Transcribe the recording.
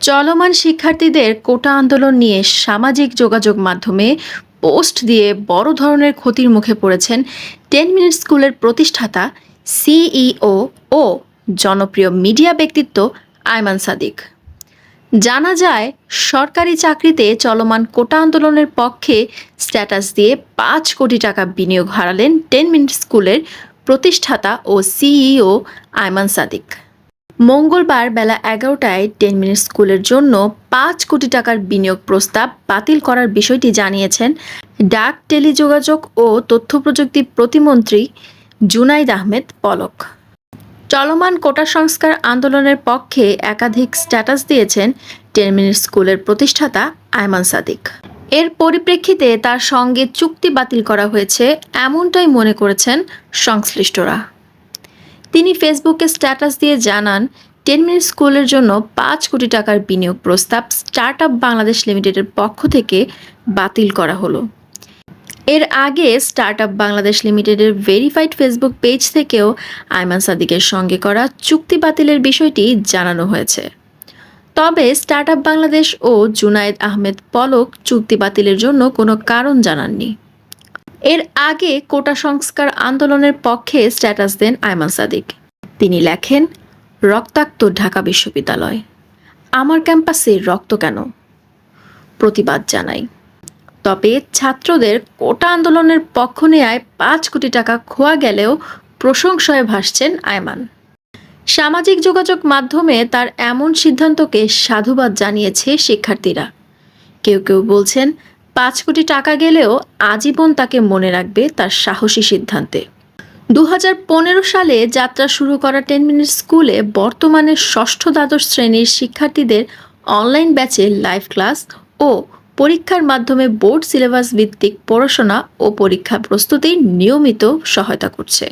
চলমান শিক্ষার্থীদের কোটা আন্দোলন নিয়ে সামাজিক যোগাযোগ মাধ্যমে পোস্ট দিয়ে বড় ধরনের ক্ষতির মুখে পড়েছেন টেন মিনিট স্কুলের প্রতিষ্ঠাতা, সিইও ও জনপ্রিয় মিডিয়া ব্যক্তিত্ব আয়মান সাদিক। জানা যায়, সরকারি চাকরিতে চলমান কোটা আন্দোলনের পক্ষে স্ট্যাটাস দিয়ে পাঁচ কোটি টাকা বিনিয়োগ হারালেন টেন মিনিট স্কুলের প্রতিষ্ঠাতা ও সিইও আয়মান সাদিক। মঙ্গলবার বেলা এগারোটায় টেন মিনিট স্কুলের জন্য পাঁচ কোটি টাকার বিনিয়োগ প্রস্তাব বাতিল করার বিষয়টি জানিয়েছেন ডাক, টেলিযোগাযোগ ও তথ্য প্রযুক্তি প্রতিমন্ত্রী জুনাইদ আহমেদ পলক। চলমান কোটা সংস্কার আন্দোলনের পক্ষে একাধিক স্ট্যাটাস দিয়েছেন টেন মিনিট স্কুলের প্রতিষ্ঠাতা আয়মান সাদিক। এর পরিপ্রেক্ষিতে তার সঙ্গে চুক্তি বাতিল করা হয়েছে এমনটাই মনে করেছেন সংশ্লিষ্টরা। তিনি ফেসবুকে স্ট্যাটাস দিয়ে জানান, টেন মিনিট স্কুলের জন্য পাঁচ কোটি টাকার বিনিয়োগ প্রস্তাব স্টার্ট আপ বাংলাদেশ লিমিটেডের পক্ষ থেকে বাতিল করা হলো। এর আগে স্টার্ট আপ বাংলাদেশ লিমিটেডের ভেরিফাইড ফেসবুক পেজ থেকেও আয়মান সাদিকের সঙ্গে করা চুক্তি বাতিলের বিষয়টি জানানো হয়েছে। তবে স্টার্ট আপ বাংলাদেশ ও জুনায়েদ আহমেদ পলক চুক্তি বাতিলের জন্য কোনো কারণ জানাননি। এর আগে কোটা সংস্কার আন্দোলনের পক্ষে স্ট্যাটাস দেন আয়মান সাদিক। তিনি লেখেন, রক্তাক্ত ঢাকা বিশ্ববিদ্যালয়। আমার ক্যাম্পাসে রক্ত কেন? প্রতিবাদ জানাই। তবে ছাত্রদের কোটা আন্দোলনের পক্ষ নেয়ায় পাঁচ কোটি টাকা খোয়া গেলেও প্রশংসায় ভাসছেন আয়মান। সামাজিক যোগাযোগ মাধ্যমে তার এমন সিদ্ধান্তকে সাধুবাদ জানিয়েছে শিক্ষার্থীরা। কেউ কেউ বলছেন পাঁচ কোটি টাকা গেলেও আজীবন তাকে মনে রাখবে তার সাহসী সিদ্ধান্তে। দু হাজার পনেরো সালে যাত্রা শুরু করা টেন মিনিট স্কুলে বর্তমানে ষষ্ঠ দ্বাদশ শ্রেণির শিক্ষার্থীদের অনলাইন ব্যাচে লাইভ ক্লাস ও পরীক্ষার মাধ্যমে বোর্ড সিলেবাস ভিত্তিক পড়াশোনা ও পরীক্ষা প্রস্তুতি নিয়মিত সহায়তা করছে।